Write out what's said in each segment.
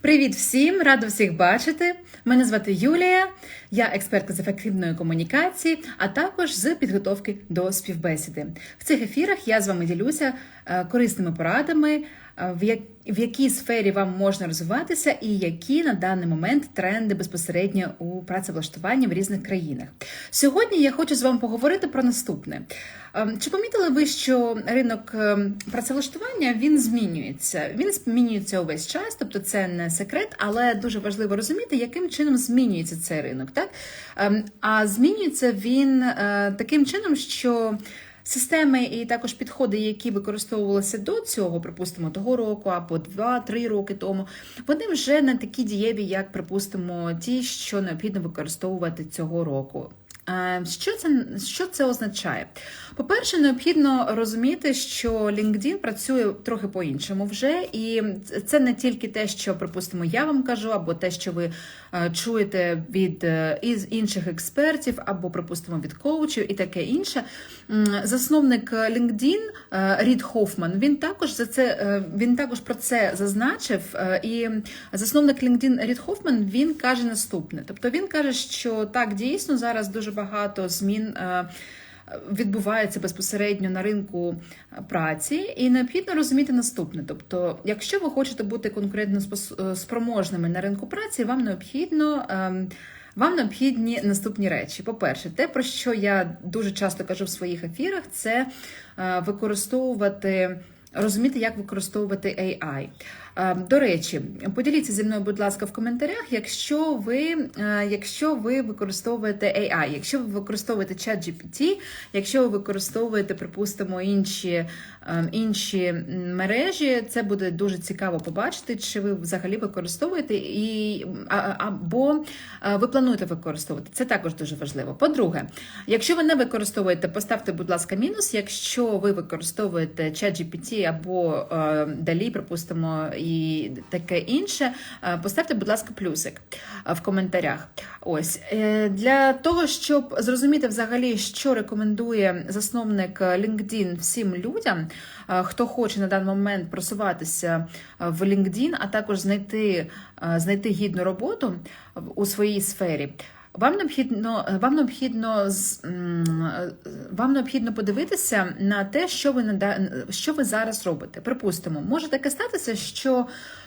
Привіт всім! Рада всіх бачити. Мене звати Юлія, я експертка з ефективної комунікації, а також з підготовки до співбесіди. В цих ефірах я з вами ділюся корисними порадами, е, в якій сфері вам можна розвиватися, і які на даний момент тренди безпосередньо у працевлаштуванні в різних країнах. Сьогодні я хочу з вами поговорити про наступне. Ем, Чи помітили ви, що ринок ем, працевлаштування він змінюється? Він змінюється увесь час, тобто це не секрет, але дуже важливо розуміти, яким чином змінюється цей ринок. Так? Ем, А змінюється він е, таким чином, що Системи і також підходи, які використовувалися до цього, припустимо, того року або 2-3 роки тому, вони вже не такі дієві, як, припустимо, ті, що необхідно використовувати цього року. Е, Що це, що це означає? По-перше, необхідно розуміти, що LinkedIn працює трохи по-іншому вже, і це не тільки те, що, припустимо, я вам кажу, або те, що ви е, чуєте від е, інших експертів, або, припустимо, від коучів і таке інше. Засновник LinkedIn Рід Хофман він також за це він також про це зазначив. І засновник LinkedIn Рід Хофман він каже наступне: тобто він каже, що так дійсно зараз дуже багато змін. е, Відбувається безпосередньо на ринку праці, і необхідно розуміти наступне. Тобто, якщо ви хочете бути конкурентно е, спроможними на ринку праці, вам необхідно ем, вам необхідні наступні речі. По-перше, те, про що я дуже часто кажу в своїх ефірах, це е, використовувати. Розуміти, як використовувати AI. Е, До речі, поділіться зі мною, будь ласка, в коментарях, якщо ви, е, якщо ви використовуєте AI, якщо ви використовуєте ChatGPT, якщо ви використовуєте, припустимо, інші, е, інші мережі, це буде дуже цікаво побачити, чи ви взагалі використовуєте і або ви плануєте використовувати. Це також дуже важливо. По-друге, якщо ви не використовуєте, поставте, будь ласка, мінус. Якщо ви використовуєте ChatGPT або DALL-E, припустимо, і таке інше, е, поставте, будь ласка, плюсик е, в коментарях. Ось е, для того, щоб зрозуміти взагалі, що рекомендує засновник LinkedIn всім людям, хто хоче на даний момент просуватися в LinkedIn, а також знайти, знайти гідну роботу у своїй сфері. Вам необхідно, вам необхідно е, вам необхідно подивитися на те, що ви нада- що ви зараз робите. Припустимо, може таке статися, що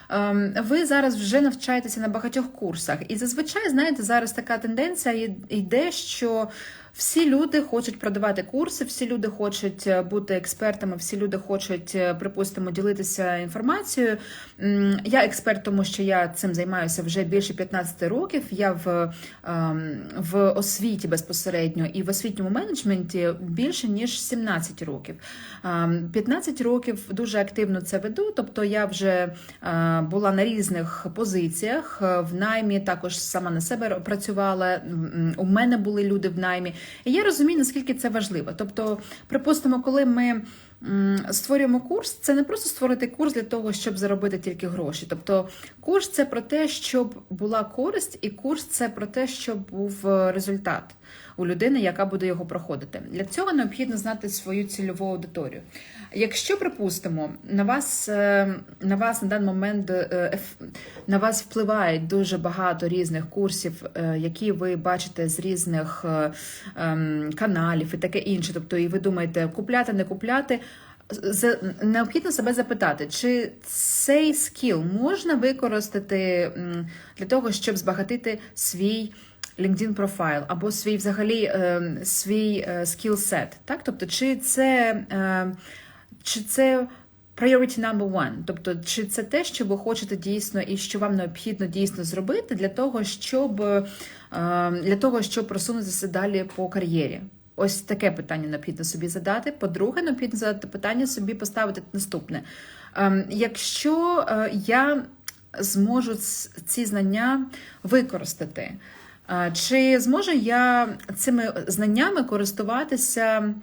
ем, ви зараз вже навчаєтеся на багатьох курсах, і зазвичай, знаєте, зараз така тенденція йде, що всі люди хочуть продавати курси, всі люди хочуть е, бути експертами, всі люди хочуть, е, припустимо, ділитися інформацією. Я експерт, тому що я цим займаюся вже більше 15 років. Я в, ем, в освіті безпосередньо і в освітньому менеджменті більше ніж 17 років. Ем, 15 років дуже активно це веду. Тобто я вже е, була на різних позиціях в наймі, також сама на себе працювала. У мене були люди в наймі. І я розумію, наскільки це важливо. Тобто, припустимо, коли ми. Створюємо курс, це не просто створити курс для того, щоб заробити тільки гроші. Тобто, курс це про те, щоб була користь, і курс це про те, щоб був е, результат у людини, яка буде його проходити. Для цього необхідно знати свою цільову аудиторію. Якщо припустимо, на вас е, на вас на даний момент е, на вас впливає дуже багато різних курсів, е, які ви бачите з різних ем, каналів і таке інше. Тобто, і ви думаєте, купляти, не купляти. Необхідно себе запитати, чи цей скіл можна використати для того, щоб збагатити свій LinkedIn профайл або свій взагалі е, свій скіл сет. Так, тобто, чи це, е, чи це priority number one, тобто, чи це те, що ви хочете дійсно і що вам необхідно дійсно зробити для того, щоб е, для того, щоб просунутися далі по кар'єрі. Ось таке питання необхідно собі задати. По-друге, необхідно задати питання собі поставити наступне. Ем, Якщо е, я зможу ці знання використати, чи зможу я цими знаннями користуватися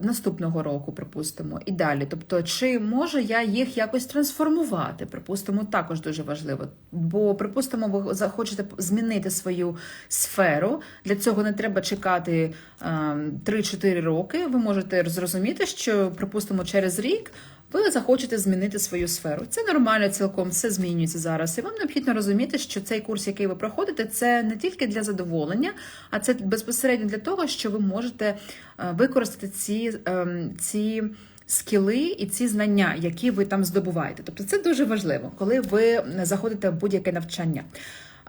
наступного року, припустимо, і далі. Тобто, чи можу я їх якось трансформувати? Припустимо, також дуже важливо. Бо, припустимо, ви захочете змінити свою сферу. Для цього не треба чекати е, 3-4 роки. Ви можете зрозуміти, що, припустимо, через рік ви захочете змінити свою сферу. Це нормально, цілком все змінюється зараз. І вам необхідно розуміти, що цей курс, який ви проходите, це не тільки для задоволення, а це безпосередньо для того, що ви можете е, використати ці, ем, ці скіли і ці знання, які ви там здобуваєте. Тобто це дуже важливо, коли ви заходите в будь-яке навчання.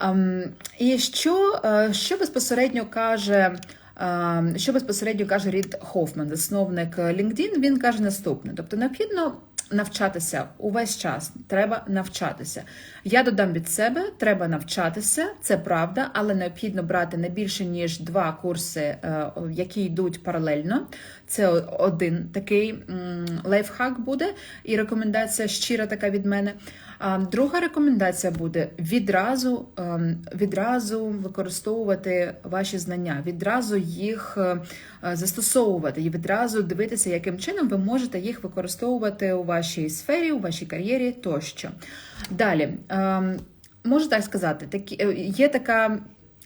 Ем, І що, е, що безпосередньо каже. Е, Що безпосередньо каже Рід Хофман, засновник LinkedIn, він каже наступне: тобто необхідно навчатися увесь час. Треба навчатися. Я додам від себе, треба навчатися, це правда, але необхідно брати не більше ніж два курси, е, які йдуть паралельно. Це один такий лайфхак буде, і рекомендація щира така від мене. А друга рекомендація буде відразу, ем, відразу використовувати ваші знання, відразу їх е, застосовувати і відразу дивитися, яким чином ви можете їх використовувати у вашій сфері, у вашій кар'єрі тощо. Далі ем, можу так сказати, такі е, є така.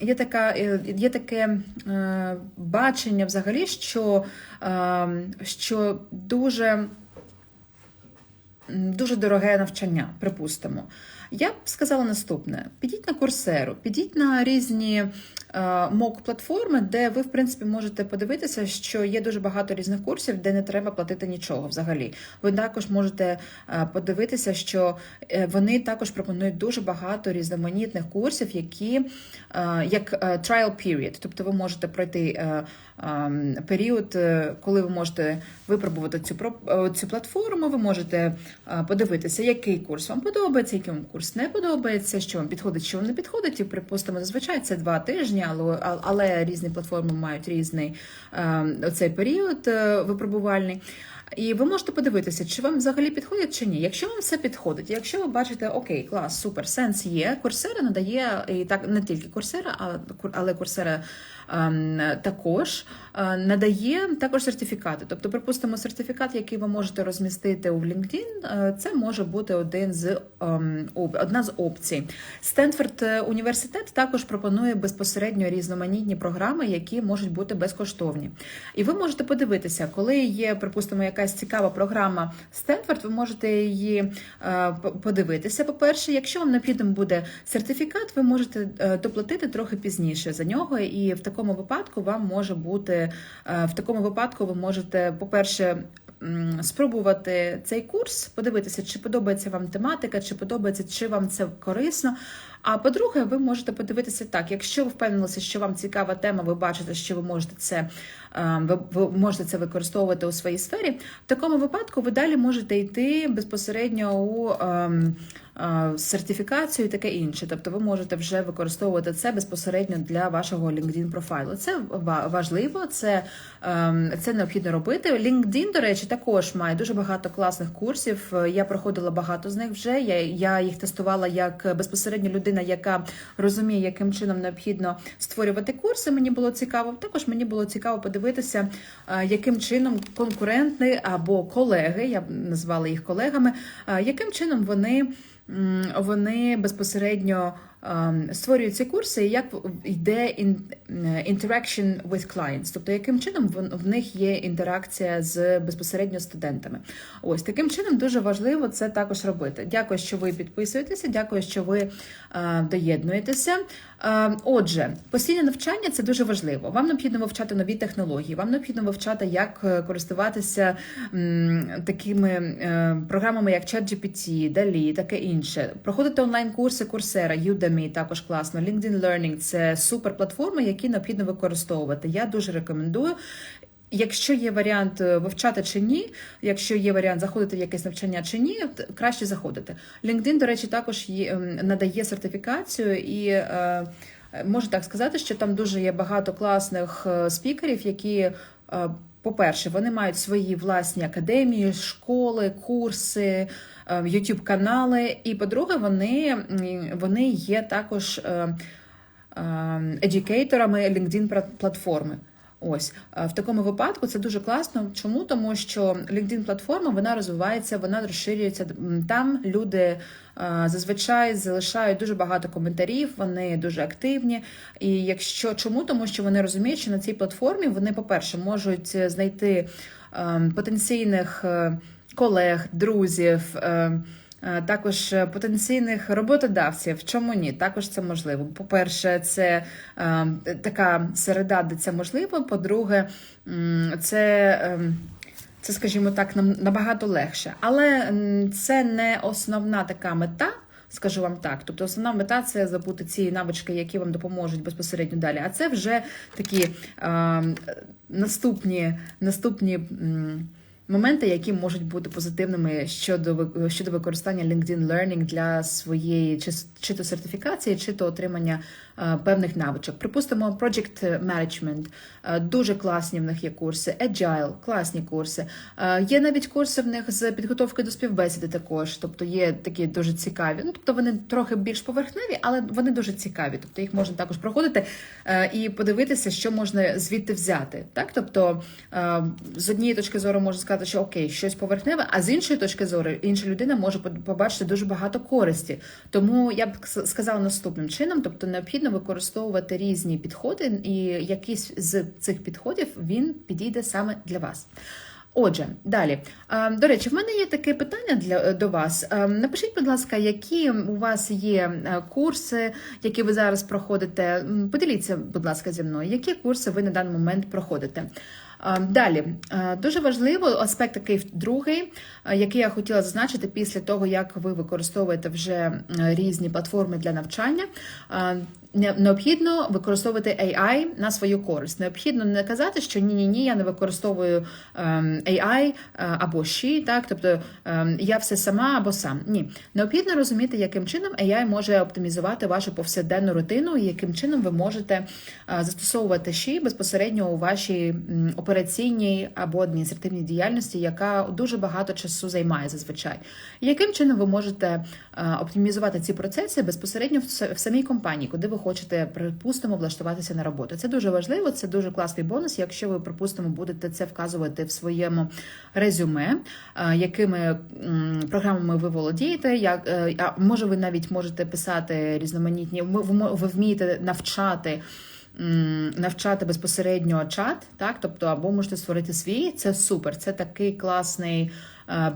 Є така, е, є таке е, бачення взагалі, що, е, що дуже дуже дороге навчання, припустимо. Я б сказала наступне: підіть на курсеру, підіть на різні е, мок-платформи, де ви, в принципі, можете подивитися, що є дуже багато різних курсів, де не треба платити нічого взагалі. Ви також можете е, подивитися, що е, вони також пропонують дуже багато різноманітних курсів, які як trial period, тобто ви можете пройти е, е, період, коли ви можете випробувати цю цю платформу, ви можете подивитися, який курс вам подобається, який вам курс не подобається, що вам підходить, що вам не підходить. І припустимо, зазвичай це два тижні, але, але різні платформи мають різний е, оцей період е, випробувальний. І ви можете подивитися, чи вам взагалі підходить чи ні. Якщо вам все підходить, якщо ви бачите, окей, клас, супер, сенс є, курсера надає і так не тільки курсера, але курсера ем, також е, надає також сертифікати. Тобто, припустимо, сертифікат, який ви можете розмістити у LinkedIn, е, це може бути один з ем, одна з опцій. Стенфорд е, університет також пропонує безпосередньо різноманітні програми, які можуть бути безкоштовні. І ви можете подивитися, коли є, припустимо, якась цікава програма Стенфорд, ви можете її подивитися. По-перше, якщо вам необхідним буде сертифікат, ви можете доплатити трохи пізніше за нього, і в такому випадку вам може бути е, в такому випадку, ви можете, по-перше, спробувати цей курс, подивитися, чи подобається вам тематика, чи подобається, чи вам це корисно. А по-друге, ви можете подивитися так, якщо ви впевнилися, що вам цікава тема, ви бачите, що ви можете це ви, ви можете це використовувати у своїй сфері. В такому випадку ви далі можете йти безпосередньо у ем, е, сертифікацію і таке інше. Тобто ви можете вже використовувати це безпосередньо для вашого LinkedIn профайлу. Це важливо, це, це необхідно робити. LinkedIn, до речі, також має дуже багато класних курсів. Е, Я проходила багато з них вже. Я, я їх тестувала як безпосередньо людина, яка розуміє, яким чином необхідно створювати курси. Мені було цікаво. Також мені було цікаво подивитися, е, яким чином конкуренти або колеги, я б назвала їх колегами, е, яким чином вони. Вони безпосередньо створюють ці курси, і як йде е, interaction with clients, тобто яким чином в них є інтеракція з безпосередньо студентами. Ось таким чином дуже важливо це також робити. Дякую, що ви підписуєтеся. Дякую, що ви е, доєднуєтеся. Е, Отже, постійне навчання це дуже важливо. Вам необхідно вивчати нові технології, вам необхідно вивчати, як е, користуватися такими програмами, як ChatGPT, DALL-E, таке інше. Проходити онлайн-курси Coursera, Udemy також класно. LinkedIn Learning – це супер платформи, які необхідно використовувати. Я дуже рекомендую. Якщо є варіант е, вивчати чи ні, якщо є варіант заходити в якесь навчання чи ні, краще заходити. LinkedIn, до речі, також ем, надає сертифікацію і. е, Можу так сказати, що там дуже є багато класних е, спікерів, які, по-перше, вони мають свої власні академії, школи, курси, е, youtube канали. І по-друге, вони, вони є також едюкейторами LinkedIn платформи. Ось Е, в такому випадку це дуже класно. Чому? Тому що linkedin платформа вона розвивається, вона розширюється. Там люди е, зазвичай залишають дуже багато коментарів, вони дуже активні. І якщо чому, тому що вони розуміють, що на цій платформі вони, по-перше, можуть знайти е, потенційних. е, колег, друзів. Е, Також е, потенційних роботодавців, чому ні? Також це можливо. По-перше, це е, така середа, де це можливо. По-друге, це, е, це, скажімо так, нам набагато легше. Але це не основна така мета. Скажу вам так. Тобто основна мета це забути ці навички, які вам допоможуть безпосередньо далі. А це вже такі е, наступні, наступні. м, Моменти, які можуть бути позитивними щодо щодо використання LinkedIn Learning для своєї чи, чи то сертифікації, чи то отримання певних навичок. Припустимо, Project Management, е, дуже класні в них є курси, Agile, класні курси. Е, є навіть курси в них з підготовки до співбесіди також. Тобто є такі дуже цікаві. Ну тобто вони трохи більш поверхневі, але вони дуже цікаві. Тобто їх можна також проходити е, і подивитися, що можна звідти взяти. Так, тобто е, з однієї точки зору можна сказати, що окей, щось поверхневе, а з іншої точки зору інша людина може побачити дуже багато користі. Тому я б сказала наступним чином: тобто необхідно використовувати різні підходи, і якийсь з цих підходів він підійде саме для вас. Отже, далі. До речі, в мене є таке питання для до вас. Напишіть, будь ласка, які у вас є е, курси, які ви зараз проходите. Поділіться, будь ласка, зі мною, які курси ви на даний момент проходите. Далі дуже важливо аспект такий другий, е, який я хотіла зазначити після того, як ви використовуєте вже е, різні платформи для навчання. Не- Необхідно використовувати AI на свою користь. Необхідно не казати, що ні, ні, ні, я не використовую ем, AI е, або she, так, тобто ем, я все сама або сам. Ні, необхідно розуміти, яким чином AI може оптимізувати вашу повсякденну рутину, і яким чином ви можете е, застосовувати she безпосередньо у вашій операційній або адміністративній діяльності, яка дуже багато часу займає зазвичай. Яким чином ви можете е, оптимізувати ці процеси безпосередньо в самій компанії, куди ви хочете, припустимо, влаштуватися на роботу. Це дуже важливо, це дуже класний бонус, якщо ви, припустимо, будете це вказувати в своєму резюме, е, якими програмами ви володієте. Як е, може, ви навіть можете писати різноманітні, ви, вмієте навчати. Навчати безпосередньо чат, так тобто, або можете створити свій, це супер. Це такий класний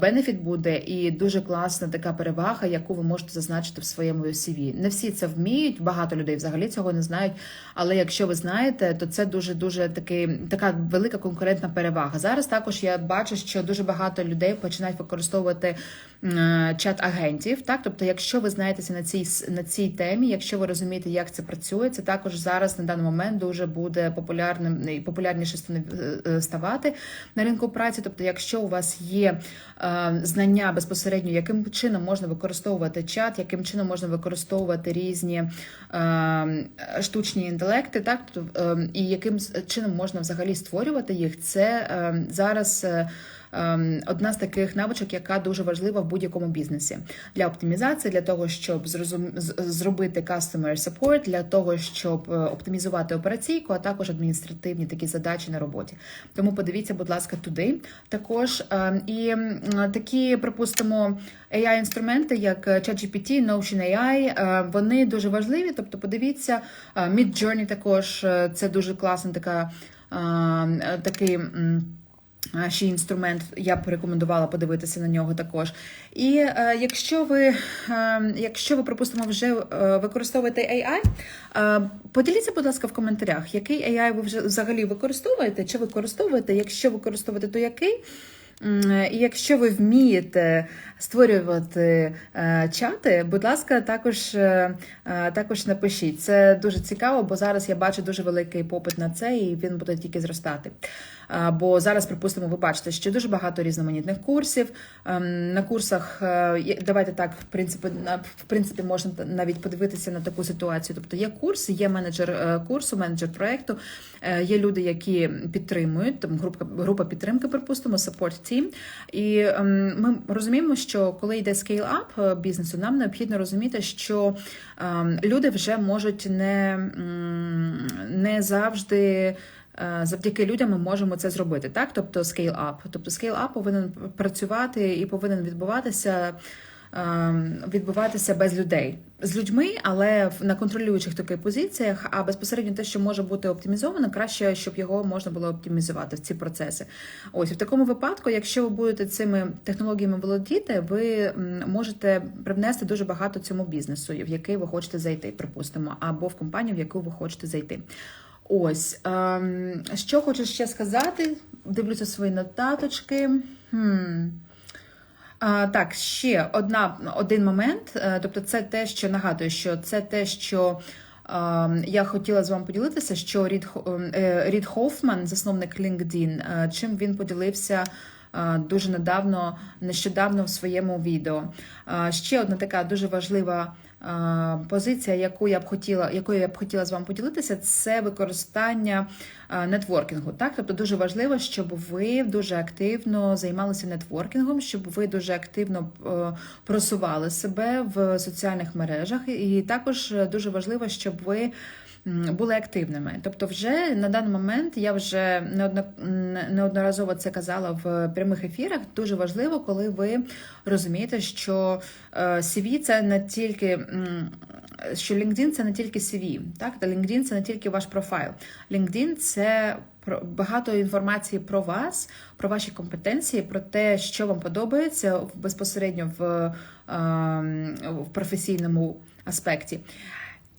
бенефіт буде і дуже класна така перевага, яку ви можете зазначити в своєму CV. Не всі це вміють, багато людей взагалі цього не знають. Але якщо ви знаєте, то це дуже дуже такий така велика конкурентна перевага. Зараз також я бачу, що дуже багато людей починають використовувати м, чат агентів. Так, тобто, якщо ви знаєтеся на цій на цій темі, якщо ви розумієте, як це працює, це також зараз на даний момент дуже буде популярним і популярніше е, ставати на ринку праці. Тобто, якщо у вас є е, знання безпосередньо, яким чином можна використовувати чат, яким чином можна використовувати різні е, штучні інтелекти, так тобто, е, і яким чином можна взагалі створювати їх, це е, зараз. Ем, Одна з таких навичок, яка дуже важлива в будь-якому бізнесі для оптимізації, для того, щоб зрозум... зробити customer support, для того, щоб е, оптимізувати операційку, а також адміністративні такі задачі на роботі. Тому подивіться, будь ласка, туди також. Ем, І такі, припустимо, AI-інструменти, як е, ChatGPT, Notion AI, е, вони дуже важливі. Тобто, подивіться, е, Midjourney також це дуже класна така е, е, такий. Ще інструмент, я б рекомендувала подивитися на нього також. І е, якщо ви, е, якщо ви, припустимо, вже е, використовуєте AI, поділіться, будь ласка, в коментарях, який AI ви вже взагалі використовуєте, чи використовуєте, якщо використовуєте, то який. І якщо ви вмієте створювати чати, будь ласка, також, також напишіть. Це дуже цікаво, бо зараз я бачу дуже великий попит на це, і він буде тільки зростати. Бо зараз, припустимо, ви бачите, що дуже багато різноманітних курсів. Ем, На курсах е, давайте так, в принципі, в принципі, можна навіть подивитися на таку ситуацію. Тобто є курс, є менеджер е, курсу, менеджер проекту, е, є люди, які підтримують, там група, група підтримки, припустимо, support team. І ем, ми розуміємо, що коли йде scale-up бізнесу, нам необхідно розуміти, що ем, люди вже можуть не, не завжди. Е, Завдяки людям ми можемо це зробити, так? Тобто scale-up. Тобто scale-up повинен працювати і повинен відбуватися ем, відбуватися без людей. З людьми, але на контролюючих таких позиціях, а безпосередньо те, що може бути оптимізовано, краще, щоб його можна було оптимізувати в ці процеси. Ось в такому випадку, якщо ви будете цими технологіями володіти, ви можете привнести дуже багато цьому бізнесу, в який ви хочете зайти, припустимо, або в компанію, в яку ви хочете зайти. Ось ем, що хочу ще сказати. Дивлюся свої нотаточки. Хм. А, так, ще одна, один момент. Е, Тобто, це те, що нагадую, що це те, що е, я хотіла з вами поділитися, що Рід, Хо- е, Рід Хофман, засновник LinkedIn, е, чим він поділився. Дуже недавно, нещодавно в своєму відео. Ще одна така дуже важлива позиція, яку я б хотіла, якою я б хотіла з вами поділитися, це використання нетворкінгу. Так, тобто дуже важливо, щоб ви дуже активно займалися нетворкінгом, щоб ви дуже активно е, просували себе в соціальних мережах, і також е, дуже важливо, щоб ви. Були активними, тобто, вже на даний момент я вже неодноразово це казала в прямих ефірах. Дуже важливо, коли ви розумієте, що е, CV це не тільки що LinkedIn це не тільки CV, так та LinkedIn це не тільки ваш профайл. LinkedIn це багато інформації про вас, про ваші компетенції, про те, що вам подобається безпосередньо в, е, в професійному аспекті.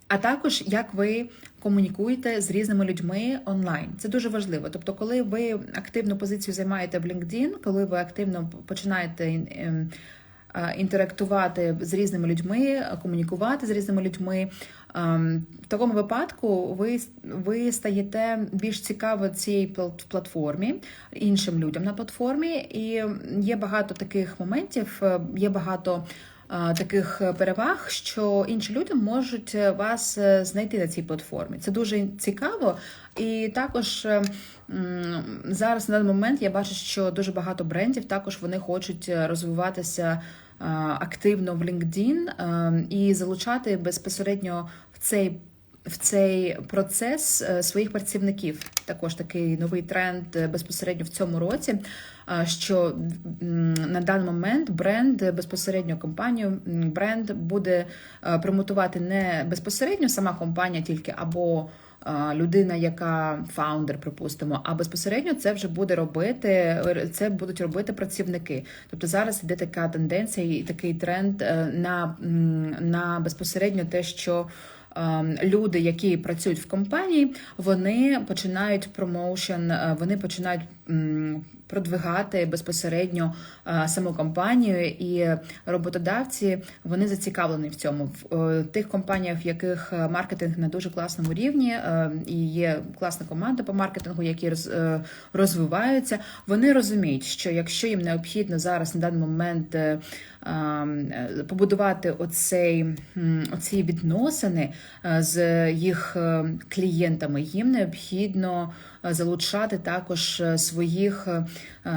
А також як ви комунікуєте з різними людьми онлайн. Це дуже важливо. Тобто, коли ви активну позицію займаєте в LinkedIn, коли ви активно починаєте ем, інтерактувати з різними людьми, комунікувати з різними людьми. ем, В такому випадку ви, ви стаєте більш цікаво цій пл- платформі, іншим людям на платформі, і є багато таких моментів, е, є багато таких переваг, що інші люди можуть е, вас е, знайти на цій платформі. Це дуже цікаво. І також е, зараз на даний момент я бачу, що дуже багато брендів також вони хочуть е, розвиватися е, активно в LinkedIn е, і залучати безпосередньо в цей. В цей процес е, своїх працівників також такий новий тренд е, безпосередньо в цьому році. Що на даний момент бренд е, безпосередньо компанію, бренд буде е, промотувати не безпосередньо сама компанія, тільки або людина, яка фаундер, припустимо, а безпосередньо це вже буде робити, це будуть робити працівники. Тобто зараз йде така тенденція і такий тренд е, на, на безпосередньо те, що люди, які працюють в компанії, вони починають промоушен, вони починають продвигати безпосередньо е, саму компанію, і роботодавці вони зацікавлені в цьому. В е, тих компаніях, в яких е, маркетинг на дуже класному рівні, і є класна команда по маркетингу, які роз- розвиваються, вони розуміють, що якщо їм необхідно зараз на даний момент ем, побудувати оцей, оці відносини з їх клієнтами, їм необхідно залучати також своїх,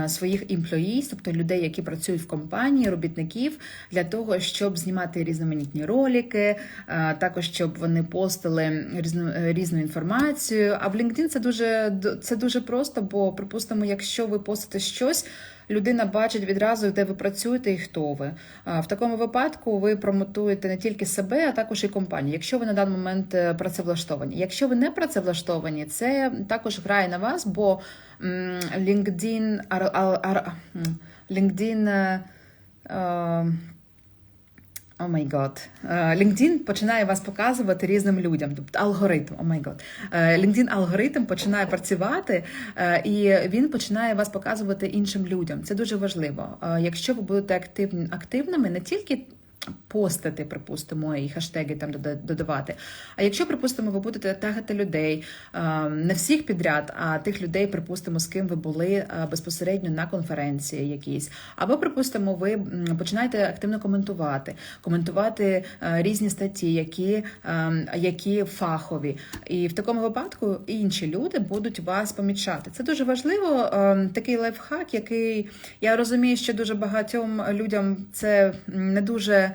своїх employees, тобто людей, які працюють в компанії, робітників, для того, щоб знімати різноманітні ролики, е, також щоб вони постили різну, е, різну інформацію. А в LinkedIn це дуже це дуже просто, бо припустимо, якщо ви постите щось. Людина бачить відразу, де ви працюєте і хто ви. В такому випадку ви промотуєте не тільки себе, а також і компанію, якщо ви на даний момент е, працевлаштовані. Якщо ви не працевлаштовані, це також грає на вас, бо LinkedIn, LinkedIn е, е, о май гад. LinkedIn починає вас показувати різним людям, тобто алгоритм. О май год. LinkedIn алгоритм починає працювати, е, і він починає вас показувати іншим людям. Це дуже важливо. Е, Якщо ви будете активні, активними, не тільки постити, припустимо, і хештеги там дода- додавати. А якщо, припустимо, ви будете тагати людей, е, не всіх підряд, а тих людей, припустимо, з ким ви були е, безпосередньо на конференції якійсь, або, припустимо, ви починаєте активно коментувати, коментувати е, різні статті, які, які фахові. І в такому випадку інші люди будуть вас помічати. Це дуже важливо. Такий лайфхак, який я розумію, що дуже багатьом людям це не дуже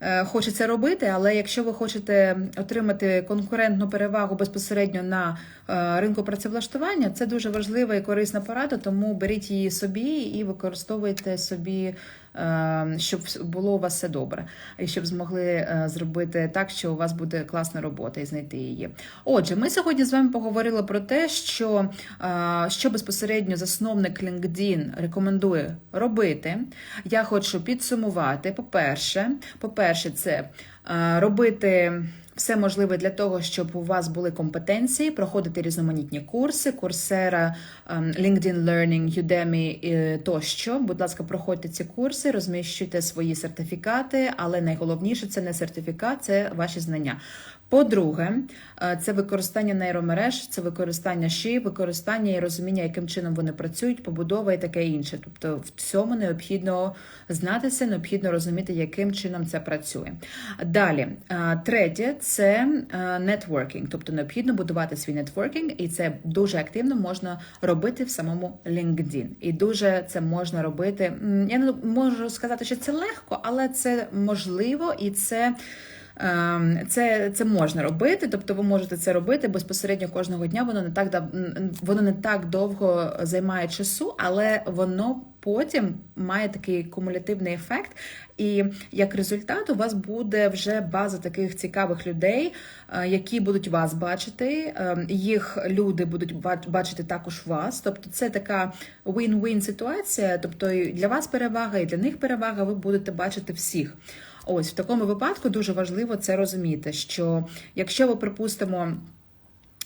е, хочеться робити, але якщо ви хочете отримати конкурентну перевагу безпосередньо на е, ринку працевлаштування, це дуже важлива і корисна порада, тому беріть її собі і використовуйте собі, е, щоб було у вас все добре, і щоб змогли зробити так, що у вас буде класна робота і знайти її. Отже, ми сьогодні з вами поговорили про те, що, що безпосередньо засновник LinkedIn рекомендує робити. Я хочу підсумувати. По-перше, по-перше, це е, робити. Все можливе для того, щоб у вас були компетенції, проходити різноманітні курси, курсера, ем, LinkedIn Learning, Udemy е, тощо. Будь ласка, проходьте ці курси, розміщуйте свої сертифікати, але найголовніше це не сертифікат, це ваші знання. По-друге, е, це використання нейромереж, це використання ши, використання і розуміння, яким чином вони працюють, побудова і таке інше. Тобто в цьому необхідно знатися, необхідно розуміти, яким чином це працює. Далі, е, третє це нетворкінг, тобто необхідно будувати свій нетворкінг, і це дуже активно можна робити в самому LinkedIn. І дуже це можна робити. Я не можу сказати, що це легко, але це можливо і це. Ем, Це, це можна робити, тобто ви можете це робити безпосередньо кожного дня. Воно не так воно не так довго займає часу, але воно потім має такий кумулятивний ефект. І як результат, у вас буде вже база таких цікавих людей, е, які будуть вас бачити. е, Їх люди будуть бачити також вас. Тобто, це така win-win ситуація. Тобто, і для вас перевага, і для них перевага. Ви будете бачити всіх. Ось в такому випадку дуже важливо це розуміти, що якщо ви припустимо.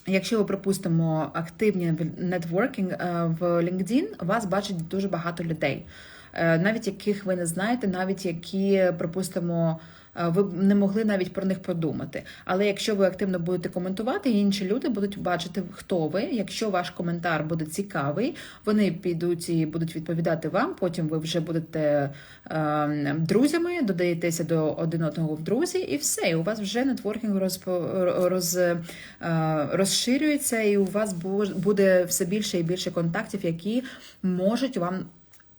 Якщо ви припустимо активні нетворкінг е, в LinkedIn, вас бачить дуже багато людей, Е, навіть яких ви не знаєте, навіть які, припустимо, ви не могли навіть про них подумати. Але якщо ви активно будете коментувати, інші люди будуть бачити, хто ви. Якщо ваш коментар буде цікавий, вони підуть і будуть відповідати вам. Потім ви вже будете е, друзями, додаєтеся до один одного в друзі, і все. І у вас вже нетворкінг розпо, роз, розширюється, і у вас бу- буде все більше і більше контактів, які можуть вам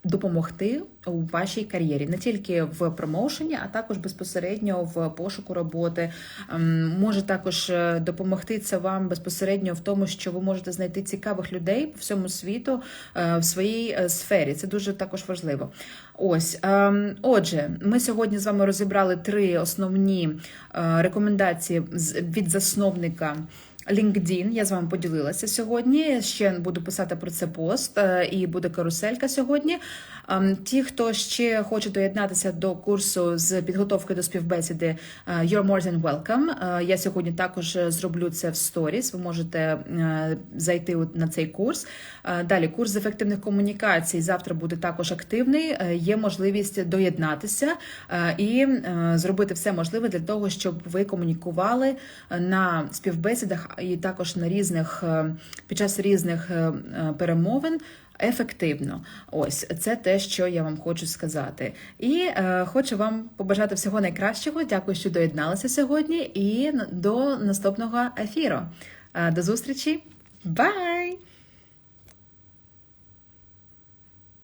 допомогти у вашій кар'єрі не тільки в промоушені, а також безпосередньо в пошуку роботи. Ем, Може також е, допомогти це вам безпосередньо в тому, що ви можете знайти цікавих людей по всьому світу е, в своїй е, сфері. Це дуже також важливо. Ось, ем, отже, ми сьогодні з вами розібрали три основні рекомендації від засновника. LinkedIn, я з вами поділилася сьогодні. Ще буду писати про це пост, е, і буде каруселька сьогодні. Ем, Ті, хто ще хоче доєднатися до курсу з підготовки до співбесіди е, You're more than welcome. Е, Я сьогодні також зроблю це в сторіс. Ви можете е, зайти на цей курс. Далі курс з ефективних комунікацій завтра буде також активний. Є можливість доєднатися і зробити все можливе для того, щоб ви комунікували на співбесідах і також на різних під час різних перемовин. Ефективно, ось це те, що я вам хочу сказати, і е, хочу вам побажати всього найкращого. Дякую, що доєдналися сьогодні, і до наступного ефіру. Е, до зустрічі, Бай!